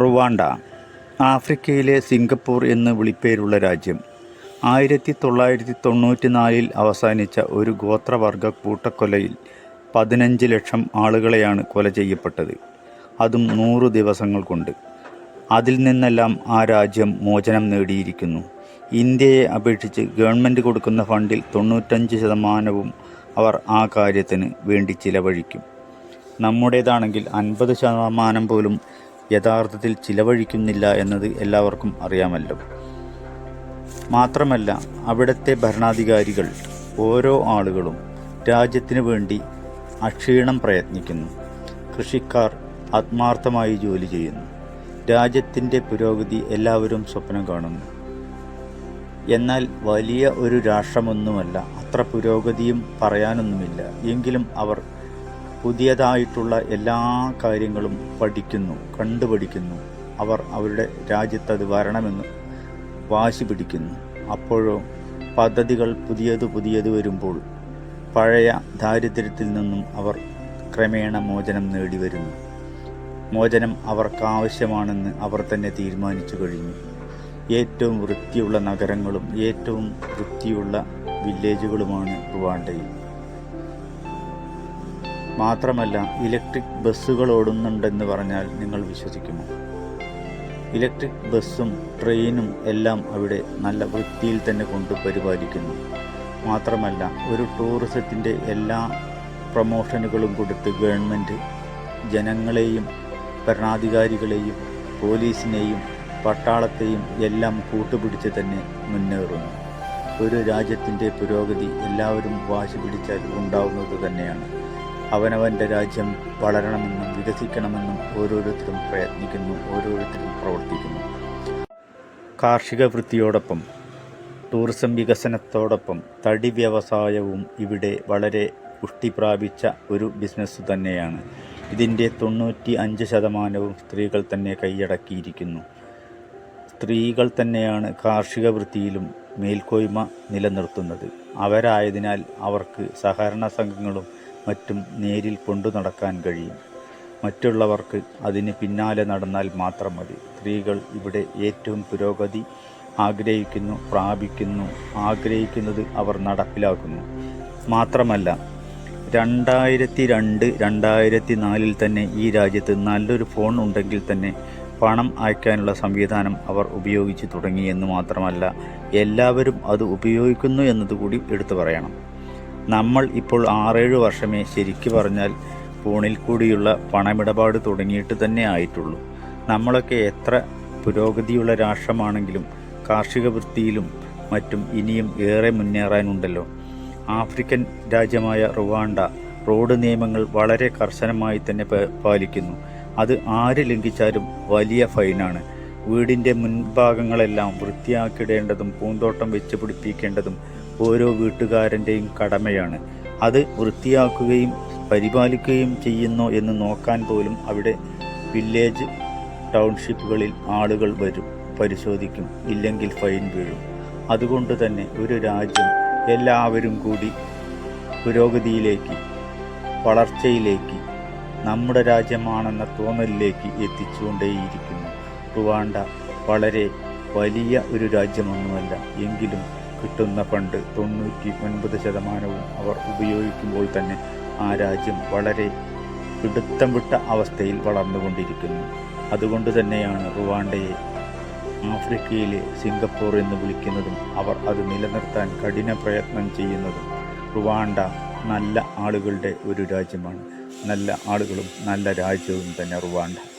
Rwanda ആഫ്രിക്കയിലെ Singapore എന്ന് വിളിപ്പേരുള്ള രാജ്യം. ആയിരത്തി തൊള്ളായിരത്തി തൊണ്ണൂറ്റി നാലിൽ അവസാനിച്ച ഒരു ഗോത്രവർഗ കൂട്ടക്കൊലയിൽ പതിനഞ്ച് ലക്ഷം ആളുകളെയാണ് കൊല ചെയ്യപ്പെട്ടത്. അതും നൂറു ദിവസങ്ങൾ കൊണ്ട്. അതിൽ നിന്നെല്ലാം ആ രാജ്യം മോചനം നേടിയിരിക്കുന്നു. ഇന്ത്യയെ അപേക്ഷിച്ച് ഗവൺമെന്റ് കൊടുക്കുന്ന ഫണ്ടിൽ തൊണ്ണൂറ്റഞ്ച് ശതമാനവും അവർ ആ കാര്യത്തിന് വേണ്ടി ചിലവഴിക്കും. നമ്മുടേതാണെങ്കിൽ അൻപത് ശതമാനം പോലും യഥാർത്ഥത്തിൽ ചിലവഴിക്കുന്നില്ല എന്നത് എല്ലാവർക്കും അറിയാമല്ലോ. മാത്രമല്ല അവിടുത്തെ ഭരണാധികാരികൾ ഓരോ ആളുകളും രാജ്യത്തിന് വേണ്ടി അക്ഷീണം പ്രയത്നിക്കുന്നു. കൃഷിക്കാർ ആത്മാർത്ഥമായി ജോലി ചെയ്യുന്നു. രാജ്യത്തിന്റെ പുരോഗതി എല്ലാവരും സ്വപ്നം കാണുന്നു. എന്നാൽ വലിയ ഒരു രാഷ്ട്രമൊന്നുമല്ല അത്ര പുരോഗതിയും പറയാനൊന്നുമില്ല. എങ്കിലും അവർ പുതിയതായിട്ടുള്ള എല്ലാ കാര്യങ്ങളും പഠിക്കുന്നു കണ്ടുപഠിക്കുന്നു. അവർ അവരുടെ രാജ്യത്ത് അത് വരണമെന്ന് വാശി പിടിക്കുന്നു. അപ്പോഴോ പദ്ധതികൾ പുതിയത് പുതിയത് വരുമ്പോൾ പഴയ ദാരിദ്ര്യത്തിൽ നിന്നും അവർ ക്രമേണ മോചനം നേടി വരുന്നു മോചനം അവർക്കാവശ്യമാണെന്ന് അവർ തന്നെ തീരുമാനിച്ചു കഴിഞ്ഞു. ഏറ്റവും വൃത്തിയുള്ള നഗരങ്ങളും ഏറ്റവും വൃത്തിയുള്ള വില്ലേജുകളുമാണ് റുവാണ്ടയിൽ. മാത്രമല്ല ഇലക്ട്രിക് ബസ്സുകൾ ഓടുന്നുണ്ടെന്ന് പറഞ്ഞാൽ നിങ്ങൾ വിശ്വസിക്കുമോ? ഇലക്ട്രിക് ബസ്സും ട്രെയിനും എല്ലാം അവിടെ നല്ല വൃത്തിയിൽ തന്നെ കൊണ്ട് പരിപാലിക്കുന്നു. മാത്രമല്ല ഒരു ടൂറിസത്തിന്റെ എല്ലാ പ്രൊമോഷനുകളും കൊടുത്ത് ഗവൺമെന്റ് ജനങ്ങളെയും ഭരണാധികാരികളെയും പോലീസിനെയും പട്ടാളത്തെയും എല്ലാം കൂട്ടുപിടിച്ച് തന്നെ മുന്നേറുന്നു. ഒരു രാജ്യത്തിന്റെ പുരോഗതി എല്ലാവരും വാശി പിടിച്ചാൽ ഉണ്ടാവുന്നത് തന്നെയാണ്. അവനവന്റെ രാജ്യം വളരണമെന്നും വികസിക്കണമെന്നും ഓരോരുത്തരും പ്രയത്നിക്കുന്നു ഓരോരുത്തരും പ്രവർത്തിക്കുന്നു. കാർഷിക വൃത്തിയോടൊപ്പം ടൂറിസം വികസനത്തോടൊപ്പം തടി വ്യവസായവും ഇവിടെ വളരെ പുഷ്ടി പ്രാപിച്ച ഒരു ബിസിനസ് തന്നെയാണ്. ഇതിന്റെ തൊണ്ണൂറ്റി അഞ്ച് ശതമാനവും സ്ത്രീകൾ തന്നെ കൈയടക്കിയിരിക്കുന്നു. സ്ത്രീകൾ തന്നെയാണ് കാർഷിക വൃത്തിയിലും മേൽക്കോയ്മ നിലനിർത്തുന്നത്. അവരായതിനാൽ അവർക്ക് സഹകരണ സംഘങ്ങളും മറ്റും നേരിൽ കൊണ്ടു നടക്കാൻ കഴിയും. മറ്റുള്ളവർക്ക് അതിന് പിന്നാലെ നടന്നാൽ മാത്രം മതി. സ്ത്രീകൾ ഇവിടെ ഏറ്റവും പുരോഗതി ആഗ്രഹിക്കുന്നു പ്രാപിക്കുന്നു. ആഗ്രഹിക്കുന്നത് അവർ നടപ്പിലാക്കുന്നു. മാത്രമല്ല രണ്ടായിരത്തി രണ്ട് രണ്ടായിരത്തി നാലിൽ തന്നെ ഈ രാജ്യത്ത് നല്ലൊരു ഫോൺ ഉണ്ടെങ്കിൽ തന്നെ പണം അയക്കാനുള്ള സംവിധാനം അവർ ഉപയോഗിച്ച് തുടങ്ങി എന്ന് മാത്രമല്ല എല്ലാവരും അത് ഉപയോഗിക്കുന്നു എന്നതുകൂടി എടുത്തു പറയണം. നമ്മൾ ഇപ്പോൾ ആറേഴ് വർഷമേ ശരിക്കു പറഞ്ഞാൽ ഫോണിൽ കൂടിയുള്ള പണമിടപാട് തുടങ്ങിയിട്ട് തന്നെ ആയിട്ടുള്ളൂ. നമ്മളൊക്കെ എത്ര പുരോഗതിയുള്ള രാഷ്ട്രമാണെങ്കിലും കാർഷിക വൃത്തിയിലും മറ്റും ഇനിയും ഏറെ മുന്നേറാനുണ്ടല്ലോ. ആഫ്രിക്കൻ രാജ്യമായ റുവാണ്ട റോഡ് നിയമങ്ങൾ വളരെ കർശനമായി തന്നെ പാലിക്കുന്നു. അത് ആര് ലംഘിച്ചാലും വലിയ ഫൈനാണ്. വീടിന്റെ മുൻഭാഗങ്ങളെല്ലാം വൃത്തിയാക്കിടേണ്ടതും പൂന്തോട്ടം വെച്ച് പിടിപ്പിക്കേണ്ടതും ഓരോ വീട്ടുകാരന്റെയും കടമയാണ്. അത് വൃത്തിയാക്കുകയും പരിപാലിക്കുകയും ചെയ്യുന്നോ എന്ന് നോക്കാൻ പോലും അവിടെ വില്ലേജ് ടൗൺഷിപ്പുകളിൽ ആളുകൾ വരും പരിശോധിക്കും. ഇല്ലെങ്കിൽ ഫൈൻ വീഴും. അതുകൊണ്ട് തന്നെ ഒരു രാജ്യം എല്ലാവരും കൂടി പുരോഗതിയിലേക്ക് വളർച്ചയിലേക്ക് നമ്മുടെ രാജ്യമാണെന്ന തോന്നലിലേക്ക് എത്തിച്ചുകൊണ്ടേയിരിക്കുന്നു. റുവാണ്ട വളരെ വലിയ ഒരു രാജ്യമൊന്നുമല്ല. എങ്കിലും കിട്ടുന്ന ഫണ്ട് തൊണ്ണൂറ്റി ഒൻപത് ശതമാനവും അവർ ഉപയോഗിക്കുമ്പോൾ തന്നെ ആ രാജ്യം വളരെ പിടുത്തം വിട്ട അവസ്ഥയിൽ വളർന്നുകൊണ്ടിരിക്കുന്നു. അതുകൊണ്ട് തന്നെയാണ് റുവാണ്ടയെ ആഫ്രിക്കയിലെ സിംഗപ്പൂർ എന്ന് വിളിക്കുന്നതും അവർ അത് നിലനിർത്താൻ കഠിന പ്രയത്നം ചെയ്യുന്നതും റുവാണ്ട നല്ല ആളുകളുടെ ഒരു രാജ്യമാണ്. നല്ല ആളുകളും നല്ല രാജ്യവും തന്നെ റുവാണ്ട.